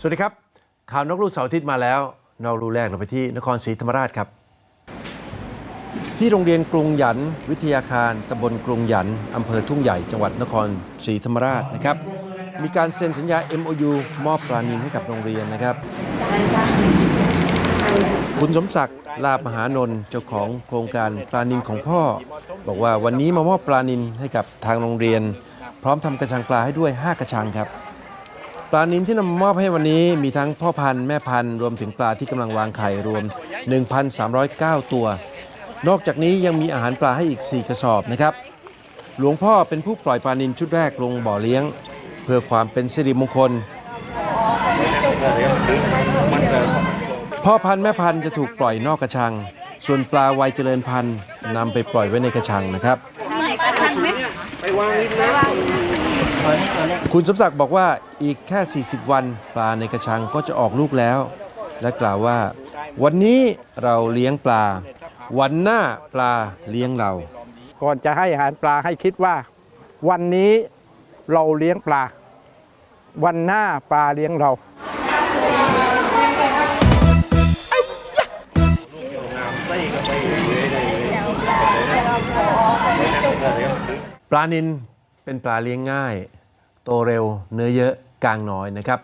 สวัสดีครับ ข่าวนกลูกเสาร์อาทิตย์มาแล้วนอกรูแรกเราไปที่นครศรีธรรมราชครับ ที่โรงเรียนกรุงหยัน วิทยาคารตำบลกรุงหยันอำเภอทุ่งใหญ่จังหวัดนครศรีธรรมราชนะครับ มีการเซ็นสัญญา MOU มอบปลานินให้กับโรงเรียนนะครับ คุณสมศักดิ์ลาบมหานนท์เจ้าของโครงการปลานินของพ่อ บอกว่าวันนี้มามอบปลานินให้กับทางโรงเรียน พร้อมทำกระชังปลาให้ด้วย 5 กระชังครับ ปลานินที่นำมามอบให้วันนี้มีทั้งพ่อพันธุ์แม่พันธุ์รวมถึงปลาที่กำลังวางไข่รวม 1,309 ตัว นอกจากนี้ยังมีอาหารปลาให้อีก 4 กระสอบนะครับ หลวงพ่อเป็นผู้ปล่อยปลานินชุดแรกลงบ่อเลี้ยง เพื่อความเป็นสิริมงคล พ่อพันธุ์แม่พันธุ์จะถูกปล่อยนอกกระชัง ส่วนปลาวัยเจริญพันธุ์นำไปปล่อยไว้ในกระชังนะครับ คุณสมศักดิ์บอกว่าอีกแค่ 40 วันปลาในกระชังก็จะออกลูกแล้ว และกล่าวว่า วันนี้เราเลี้ยงปลา วันหน้าปลาเลี้ยงเรา ก่อนจะให้อาหารปลาให้คิดว่า วันนี้เราเลี้ยงปลา วันหน้าปลาเลี้ยงเรา ปลานินเป็นปลาเลี้ยงง่าย โตเร็ว เนื้อเยอะกลางน้อยนะครับ